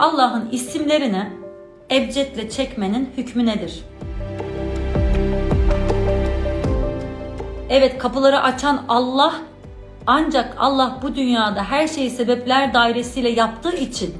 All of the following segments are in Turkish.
Allah'ın isimlerini ebcedle çekmenin hükmü nedir? Evet kapıları açan Allah ancak Allah bu dünyada her şeyi sebepler dairesiyle yaptığı için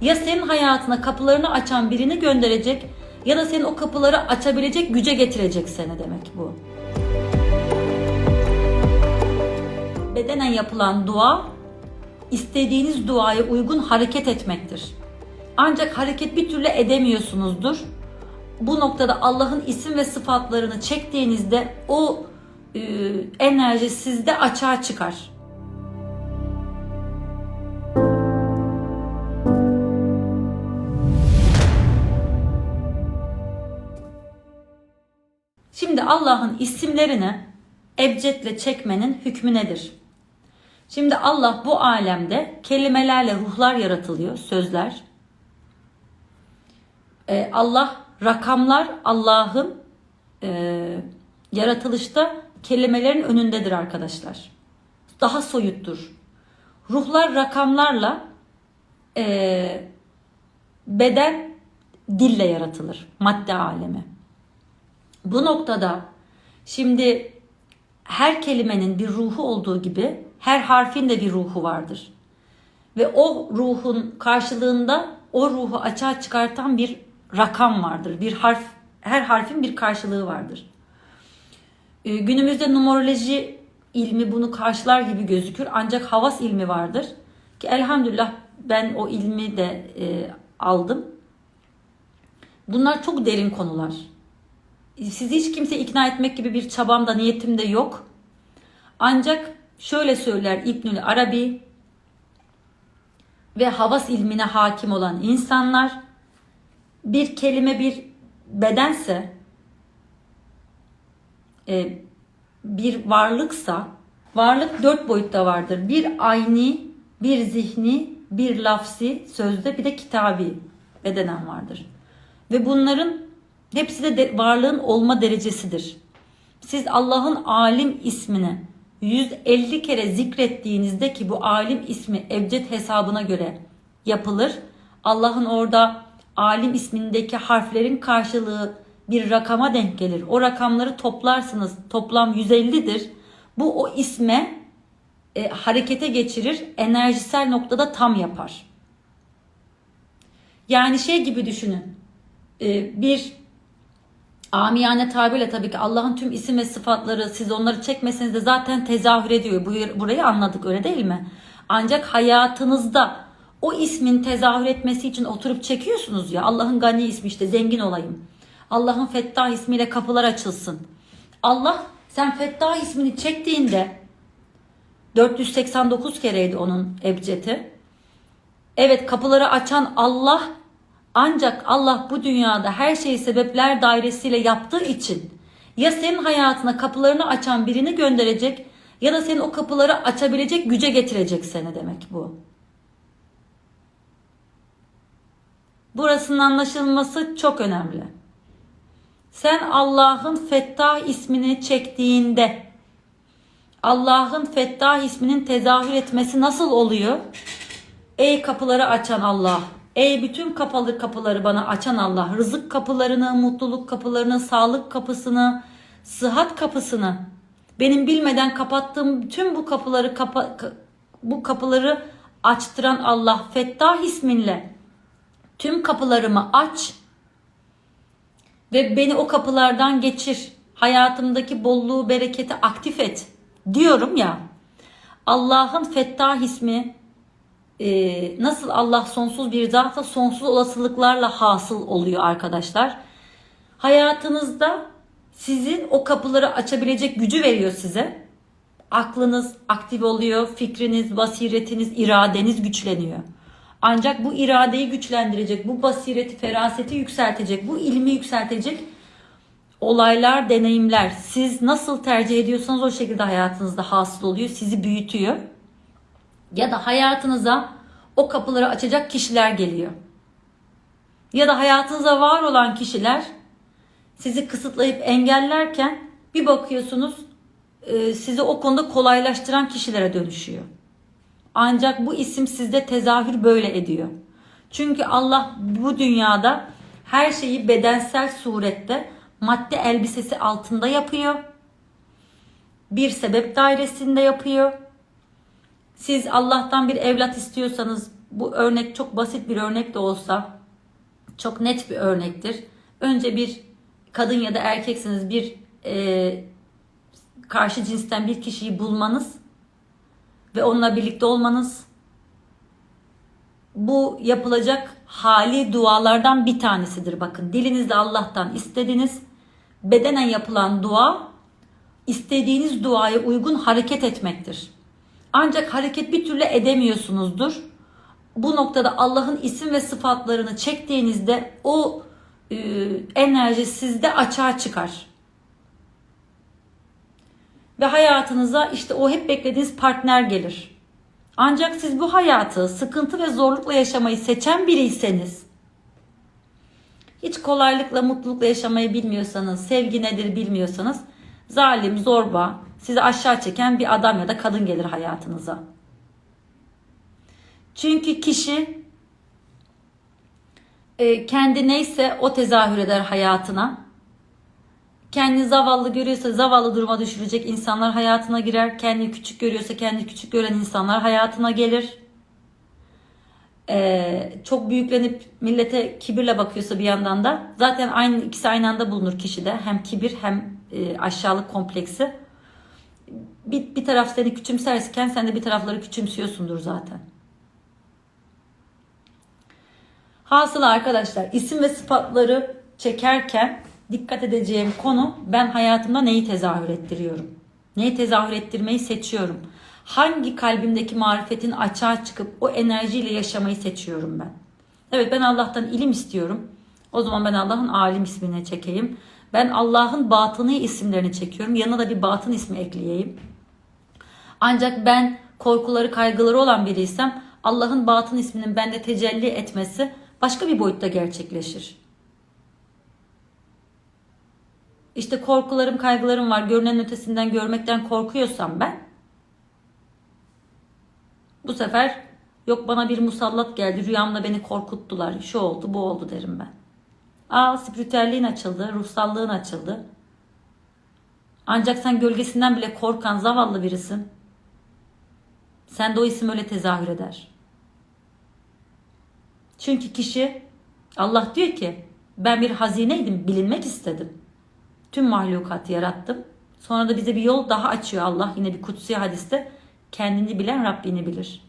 ya senin hayatına kapılarını açan birini gönderecek ya da senin o kapıları açabilecek güce getirecek seni demek bu. Bedenen yapılan dua istediğiniz duaya uygun hareket etmektir. Ancak hareket bir türlü edemiyorsunuzdur. Bu noktada Allah'ın isim ve sıfatlarını çektiğinizde o e, enerji sizde açığa çıkar. Şimdi Allah'ın isimlerini ebcedle çekmenin hükmü nedir? Şimdi Allah bu alemde kelimelerle ruhlar yaratılıyor, sözler. Ee, Allah rakamlar Allah'ın e, yaratılışta kelimelerin önündedir arkadaşlar. Daha soyuttur. Ruhlar rakamlarla e, beden dille yaratılır. Madde alemi. Bu noktada şimdi her kelimenin bir ruhu olduğu gibi her harfin de bir ruhu vardır. Ve o ruhun karşılığında o ruhu açığa çıkartan bir rakam vardır. Bir harf, her harfin bir karşılığı vardır. Ee, günümüzde numeroloji ilmi bunu karşılar gibi gözükür. Ancak havas ilmi vardır. Ki elhamdülillah ben o ilmi de e, aldım. Bunlar çok derin konular. Sizi hiç kimse ikna etmek gibi bir çabam da niyetim de yok. Ancak şöyle söyler İbnül Arabi ve havas ilmine hakim olan insanlar bir kelime bir bedense e, bir varlıksa varlık dört boyutta vardır. Bir ayni, bir zihni, bir lafsi sözde bir de kitabi bedenen vardır. Ve bunların hepsi de, de varlığın olma derecesidir. Siz Allah'ın alim ismini 150 kere zikrettiğinizde ki bu alim ismi ebced hesabına göre yapılır. Allah'ın orada alim ismindeki harflerin karşılığı bir rakama denk gelir. O rakamları toplarsınız. Toplam 150'dir. Bu o isme e, harekete geçirir. Enerjisel noktada tam yapar. Yani şey gibi düşünün. E, bir amiyane tabirle tabii ki Allah'ın tüm isim ve sıfatları siz onları çekmeseniz de zaten tezahür ediyor. Bu, burayı anladık öyle değil mi? Ancak hayatınızda o ismin tezahür etmesi için oturup çekiyorsunuz ya. Allah'ın gani ismi işte zengin olayım. Allah'ın Fettah ismiyle kapılar açılsın. Allah sen Fettah ismini çektiğinde 489 kereydi onun ebcedi. Evet kapıları açan Allah ancak Allah bu dünyada her şeyi sebepler dairesiyle yaptığı için ya senin hayatına kapılarını açan birini gönderecek ya da senin o kapıları açabilecek güce getirecek seni demek bu. Burasının anlaşılması çok önemli. Sen Allah'ın Fettah ismini çektiğinde Allah'ın Fettah isminin tezahür etmesi nasıl oluyor? Ey kapıları açan Allah, ey bütün kapalı kapıları bana açan Allah, rızık kapılarını, mutluluk kapılarını, sağlık kapısını, sıhhat kapısını, benim bilmeden kapattığım tüm bu kapıları kapa, bu kapıları açtıran Allah Fettah isminle tüm kapılarımı aç ve beni o kapılardan geçir. Hayatımdaki bolluğu, bereketi aktif et diyorum ya. Allah'ın Fettah ismi e, nasıl Allah sonsuz bir zatsa sonsuz olasılıklarla hasıl oluyor arkadaşlar. Hayatınızda sizin o kapıları açabilecek gücü veriyor size. Aklınız aktif oluyor, fikriniz, basiretiniz, iradeniz güçleniyor. Ancak bu iradeyi güçlendirecek, bu basireti, feraseti yükseltecek, bu ilmi yükseltecek olaylar, deneyimler siz nasıl tercih ediyorsanız o şekilde hayatınızda hasıl oluyor, sizi büyütüyor. Ya da hayatınıza o kapıları açacak kişiler geliyor. Ya da hayatınıza var olan kişiler sizi kısıtlayıp engellerken bir bakıyorsunuz e, sizi o konuda kolaylaştıran kişilere dönüşüyor. Ancak bu isim sizde tezahür böyle ediyor. Çünkü Allah bu dünyada her şeyi bedensel surette madde elbisesi altında yapıyor. Bir sebep dairesinde yapıyor. Siz Allah'tan bir evlat istiyorsanız bu örnek çok basit bir örnek de olsa çok net bir örnektir. Önce bir kadın ya da erkeksiniz bir e, karşı cinsten bir kişiyi bulmanız ve onunla birlikte olmanız bu yapılacak hali dualardan bir tanesidir. Bakın dilinizde Allah'tan istediniz. Bedenen yapılan dua istediğiniz duaya uygun hareket etmektir. Ancak hareket bir türlü edemiyorsunuzdur. Bu noktada Allah'ın isim ve sıfatlarını çektiğinizde o e, enerji sizde açığa çıkar. Ve hayatınıza işte o hep beklediğiniz partner gelir. Ancak siz bu hayatı sıkıntı ve zorlukla yaşamayı seçen biriyseniz, hiç kolaylıkla, mutlulukla yaşamayı bilmiyorsanız, sevgi nedir bilmiyorsanız, zalim, zorba, sizi aşağı çeken bir adam ya da kadın gelir hayatınıza. Çünkü kişi e, kendi neyse o tezahür eder hayatına. Kendini zavallı görüyorsa zavallı duruma düşürecek insanlar hayatına girer. Kendini küçük görüyorsa kendi küçük gören insanlar hayatına gelir. Ee, çok büyüklenip millete kibirle bakıyorsa bir yandan da zaten aynı ikisi aynı anda bulunur kişide. Hem kibir hem e, aşağılık kompleksi. Bir, bir taraf seni küçümserken sen de bir tarafları küçümsüyorsundur zaten. Hasılı arkadaşlar isim ve sıfatları çekerken dikkat edeceğim konu ben hayatımda neyi tezahür ettiriyorum? Neyi tezahür ettirmeyi seçiyorum? Hangi kalbimdeki marifetin açığa çıkıp o enerjiyle yaşamayı seçiyorum ben? Evet ben Allah'tan ilim istiyorum. O zaman ben Allah'ın alim ismini çekeyim. Ben Allah'ın batını isimlerini çekiyorum. Yanına da bir batın ismi ekleyeyim. Ancak ben korkuları, kaygıları olan biriysem Allah'ın batın isminin bende tecelli etmesi başka bir boyutta gerçekleşir. İşte korkularım, kaygılarım var. Görünen ötesinden görmekten korkuyorsam ben bu sefer yok bana bir musallat geldi. Rüyamda beni korkuttular. Şu oldu, bu oldu derim ben. Aa spiritüelliğin açıldı, ruhsallığın açıldı. Ancak sen gölgesinden bile korkan zavallı birisin. Sen de o isim öyle tezahür eder. Çünkü kişi Allah diyor ki ben bir hazineydim bilinmek istedim. Tüm mahlukatı yarattım. Sonra da bize bir yol daha açıyor Allah yine bir kutsi hadiste. Kendini bilen Rabbini bilir.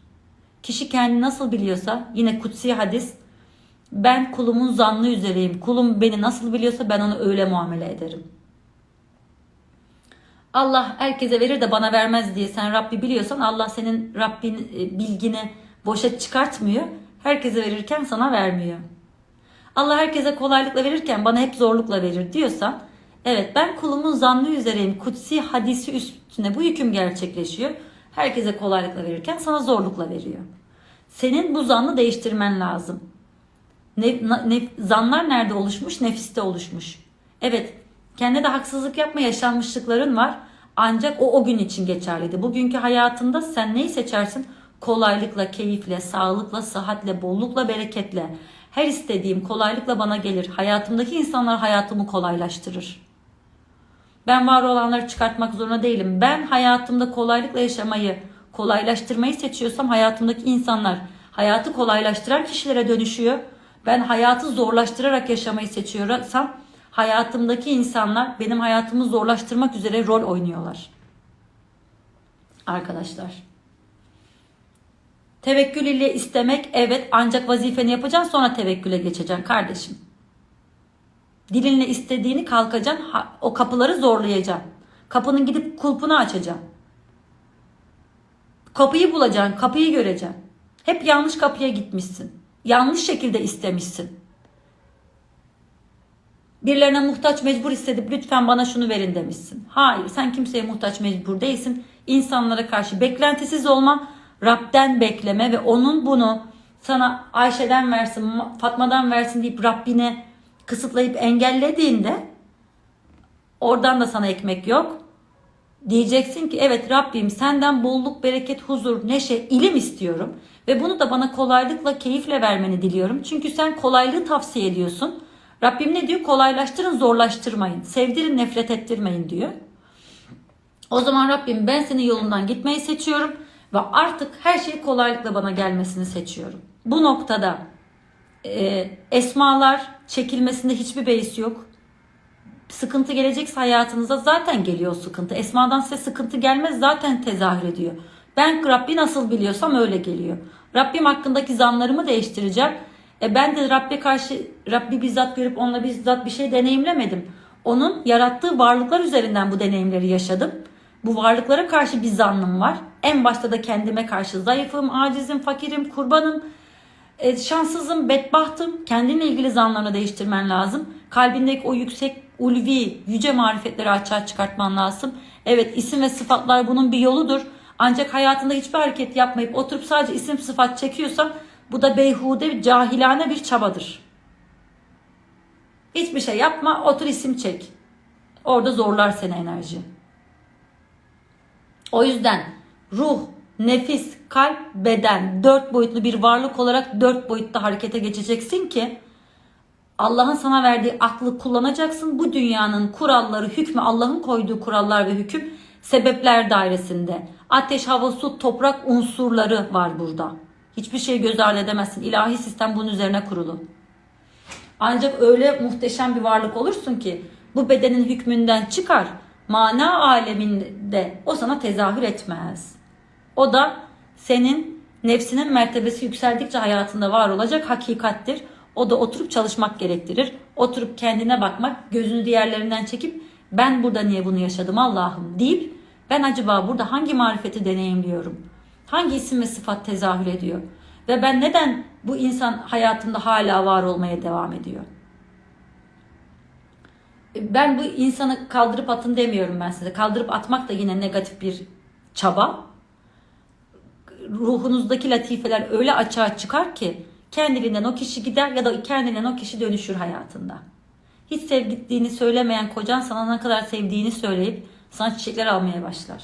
Kişi kendini nasıl biliyorsa yine kutsi hadis ben kulumun zannı üzereyim. Kulum beni nasıl biliyorsa ben onu öyle muamele ederim. Allah herkese verir de bana vermez diye sen Rabbi biliyorsan Allah senin Rabbin e, bilgini boşa çıkartmıyor. Herkese verirken sana vermiyor. Allah herkese kolaylıkla verirken bana hep zorlukla verir diyorsan evet ben kulumun zannı üzereyim. Kutsi hadisi üstüne bu hüküm gerçekleşiyor. Herkese kolaylıkla verirken sana zorlukla veriyor. Senin bu zannı değiştirmen lazım. Ne, ne, zanlar nerede oluşmuş? Nefiste oluşmuş. Evet kendine de haksızlık yapma yaşanmışlıkların var. Ancak o o gün için geçerliydi. Bugünkü hayatında sen neyi seçersin? Kolaylıkla, keyifle, sağlıkla, sıhhatle, bollukla, bereketle. Her istediğim kolaylıkla bana gelir. Hayatımdaki insanlar hayatımı kolaylaştırır. Ben var olanları çıkartmak zorunda değilim. Ben hayatımda kolaylıkla yaşamayı, kolaylaştırmayı seçiyorsam hayatımdaki insanlar hayatı kolaylaştıran kişilere dönüşüyor. Ben hayatı zorlaştırarak yaşamayı seçiyorsam hayatımdaki insanlar benim hayatımı zorlaştırmak üzere rol oynuyorlar. Arkadaşlar. Tevekkül ile istemek evet ancak vazifeni yapacaksın sonra tevekküle geçeceksin kardeşim. Dilinle istediğini kalkacaksın o kapıları zorlayacaksın. Kapının gidip kulpunu açacaksın. Kapıyı bulacaksın, kapıyı göreceksin. Hep yanlış kapıya gitmişsin. Yanlış şekilde istemişsin. Birilerine muhtaç mecbur hissedip lütfen bana şunu verin demişsin. Hayır sen kimseye muhtaç mecbur değilsin. İnsanlara karşı beklentisiz olma, Rab'den bekleme ve onun bunu sana Ayşe'den versin, Fatma'dan versin deyip Rabbine kısıtlayıp engellediğinde oradan da sana ekmek yok. Diyeceksin ki evet Rabbim senden bolluk, bereket, huzur, neşe, ilim istiyorum. Ve bunu da bana kolaylıkla, keyifle vermeni diliyorum. Çünkü sen kolaylığı tavsiye ediyorsun. Rabbim ne diyor? Kolaylaştırın, zorlaştırmayın. Sevdirin, nefret ettirmeyin diyor. O zaman Rabbim ben senin yolundan gitmeyi seçiyorum ve artık her şey kolaylıkla bana gelmesini seçiyorum. Bu noktada e, esmalar çekilmesinde hiçbir beis yok. Sıkıntı gelecekse hayatınıza zaten geliyor sıkıntı. Esmadan size sıkıntı gelmez zaten tezahür ediyor. Ben Rabbi nasıl biliyorsam öyle geliyor. Rabbim hakkındaki zanlarımı değiştireceğim. E ben de Rabbe karşı Rabbi bizzat görüp onunla bizzat bir şey deneyimlemedim. Onun yarattığı varlıklar üzerinden bu deneyimleri yaşadım. Bu varlıklara karşı bir zannım var. En başta da kendime karşı zayıfım, acizim, fakirim, kurbanım, e, şanssızım, bedbahtım. Kendinle ilgili zanlarını değiştirmen lazım. Kalbindeki o yüksek, ulvi, yüce marifetleri açığa çıkartman lazım. Evet isim ve sıfatlar bunun bir yoludur. Ancak hayatında hiçbir hareket yapmayıp oturup sadece isim sıfat çekiyorsan bu da beyhude, cahilane bir çabadır. Hiçbir şey yapma, otur isim çek. Orada zorlar seni enerji. O yüzden ruh, nefis, kalp, beden dört boyutlu bir varlık olarak dört boyutta harekete geçeceksin ki Allah'ın sana verdiği aklı kullanacaksın. Bu dünyanın kuralları, hükmü Allah'ın koyduğu kurallar ve hüküm sebepler dairesinde. Ateş, hava, su, toprak unsurları var burada. Hiçbir şey göz ardı edemezsin. İlahi sistem bunun üzerine kurulu. Ancak öyle muhteşem bir varlık olursun ki bu bedenin hükmünden çıkar. Mana aleminde o sana tezahür etmez. O da senin nefsinin mertebesi yükseldikçe hayatında var olacak hakikattir. O da oturup çalışmak gerektirir. Oturup kendine bakmak, gözünü diğerlerinden çekip ben burada niye bunu yaşadım Allah'ım deyip ben acaba burada hangi marifeti deneyimliyorum? Hangi isim ve sıfat tezahür ediyor? Ve ben neden bu insan hayatımda hala var olmaya devam ediyor? Ben bu insanı kaldırıp atın demiyorum ben size. Kaldırıp atmak da yine negatif bir çaba. Ruhunuzdaki latifeler öyle açığa çıkar ki kendiliğinden o kişi gider ya da kendiliğinden o kişi dönüşür hayatında. Hiç sevgittiğini söylemeyen kocan sana ne kadar sevdiğini söyleyip sana çiçekler almaya başlar.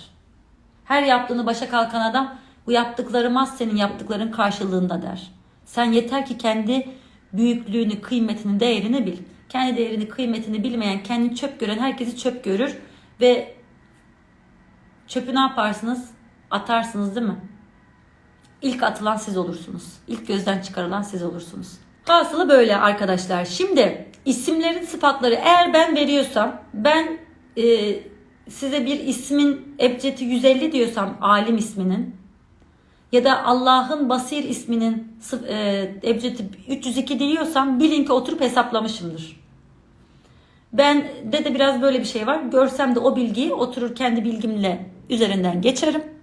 Her yaptığını başa kalkan adam bu yaptıklarım az senin yaptıkların karşılığında der. Sen yeter ki kendi büyüklüğünü, kıymetini, değerini bil. Kendi değerini, kıymetini bilmeyen, kendini çöp gören herkesi çöp görür ve çöpü ne yaparsınız? Atarsınız değil mi? İlk atılan siz olursunuz. İlk gözden çıkarılan siz olursunuz. Hasılı böyle arkadaşlar. Şimdi isimlerin sıfatları eğer ben veriyorsam ben e, size bir ismin ebcedi 150 diyorsam alim isminin ya da Allah'ın Basir isminin e, ebcedi 302 diyorsam bilin ki oturup hesaplamışımdır. Ben de de biraz böyle bir şey var. Görsem de o bilgiyi oturur kendi bilgimle üzerinden geçerim.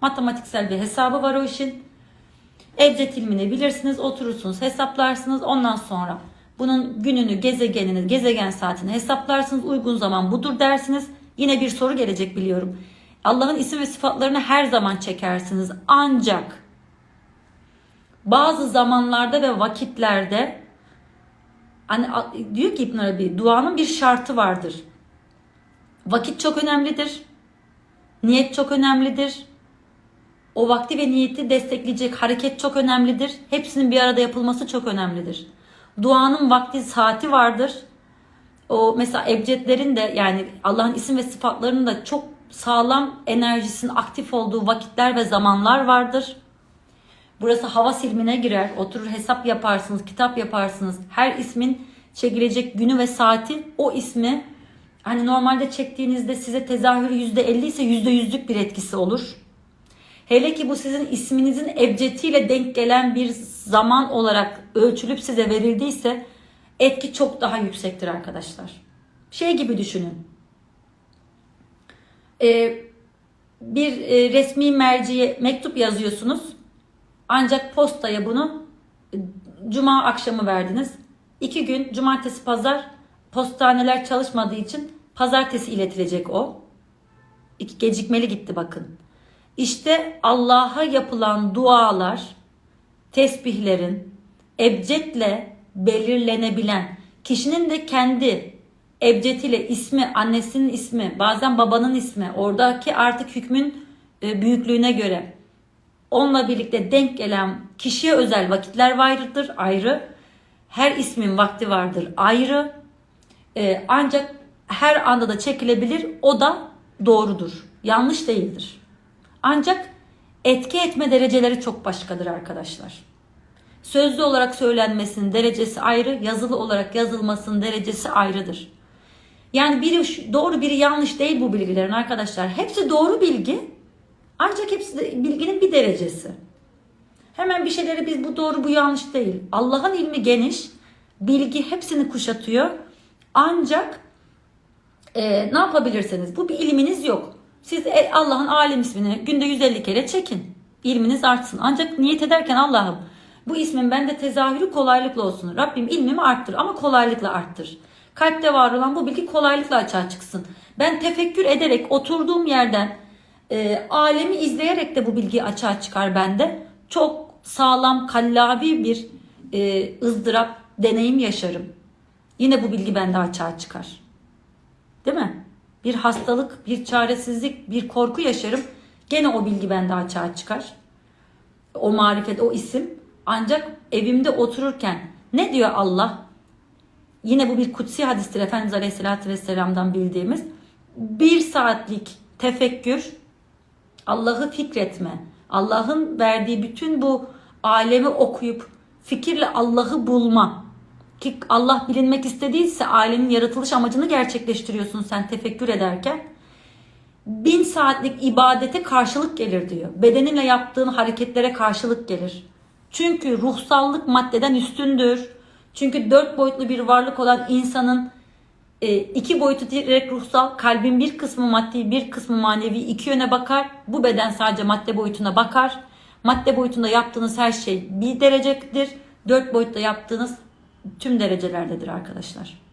Matematiksel bir hesabı var o işin. Ebced ilmini bilirsiniz, oturursunuz, hesaplarsınız. Ondan sonra bunun gününü, gezegenini, gezegen saatini hesaplarsınız. Uygun zaman budur dersiniz. Yine bir soru gelecek biliyorum. Allah'ın isim ve sıfatlarını her zaman çekersiniz. Ancak bazı zamanlarda ve vakitlerde hani diyor ki İbn Arabi duanın bir şartı vardır. Vakit çok önemlidir. Niyet çok önemlidir. O vakti ve niyeti destekleyecek hareket çok önemlidir. Hepsinin bir arada yapılması çok önemlidir. Duanın vakti saati vardır. O mesela ebcedlerin de yani Allah'ın isim ve sıfatlarının da çok sağlam enerjisinin aktif olduğu vakitler ve zamanlar vardır. Burası hava silmine girer. Oturur hesap yaparsınız, kitap yaparsınız. Her ismin çekilecek günü ve saati o ismi hani normalde çektiğinizde size tezahürü %50 ise %100'lük bir etkisi olur. Hele ki bu sizin isminizin ebcediyle denk gelen bir zaman olarak ölçülüp size verildiyse etki çok daha yüksektir arkadaşlar. Şey gibi düşünün. Ee, bir e, resmi merciye mektup yazıyorsunuz. Ancak postaya bunu e, cuma akşamı verdiniz. İki gün cumartesi pazar postaneler çalışmadığı için pazartesi iletilecek o. İki gecikmeli gitti bakın. İşte Allah'a yapılan dualar, tesbihlerin ebcedle belirlenebilen, kişinin de kendi ebcediyle ismi, annesinin ismi, bazen babanın ismi, oradaki artık hükmün e, büyüklüğüne göre onunla birlikte denk gelen kişiye özel vakitler vardır ayrı. Her ismin vakti vardır ayrı. E, ancak her anda da çekilebilir. O da doğrudur. Yanlış değildir. Ancak etki etme dereceleri çok başkadır arkadaşlar. Sözlü olarak söylenmesinin derecesi ayrı, yazılı olarak yazılmasının derecesi ayrıdır. Yani biri doğru biri yanlış değil bu bilgilerin arkadaşlar. Hepsi doğru bilgi. Ancak hepsi de bilginin bir derecesi. Hemen bir şeyleri biz bu doğru bu yanlış değil. Allah'ın ilmi geniş. Bilgi hepsini kuşatıyor. Ancak e, ne yapabilirsiniz? Bu bir ilminiz yok. Siz e- Allah'ın alim ismini günde 150 kere çekin. İlminiz artsın. Ancak niyet ederken Allah'ım bu ismin bende tezahürü kolaylıkla olsun. Rabbim ilmimi arttır ama kolaylıkla arttır. Kalpte var olan bu bilgi kolaylıkla açığa çıksın. Ben tefekkür ederek oturduğum yerden e, alemi izleyerek de bu bilgi açığa çıkar bende. Çok sağlam, kallavi bir e, ızdırap, deneyim yaşarım. Yine bu bilgi bende açığa çıkar. Değil mi? Bir hastalık, bir çaresizlik, bir korku yaşarım. Gene o bilgi bende açığa çıkar. O marifet, o isim. Ancak evimde otururken ne diyor Allah? Yine bu bir kutsi hadistir Efendimiz Aleyhisselatü Vesselam'dan bildiğimiz. Bir saatlik tefekkür, Allah'ı fikretme, Allah'ın verdiği bütün bu alemi okuyup fikirle Allah'ı bulma. Ki Allah bilinmek istediyse alemin yaratılış amacını gerçekleştiriyorsun sen tefekkür ederken. Bin saatlik ibadete karşılık gelir diyor. Bedeninle yaptığın hareketlere karşılık gelir. Çünkü ruhsallık maddeden üstündür. Çünkü dört boyutlu bir varlık olan insanın e, iki boyutu direkt ruhsal, kalbin bir kısmı maddi, bir kısmı manevi iki yöne bakar. Bu beden sadece madde boyutuna bakar. Madde boyutunda yaptığınız her şey bir derecedir. Dört boyutta yaptığınız tüm derecelerdedir arkadaşlar.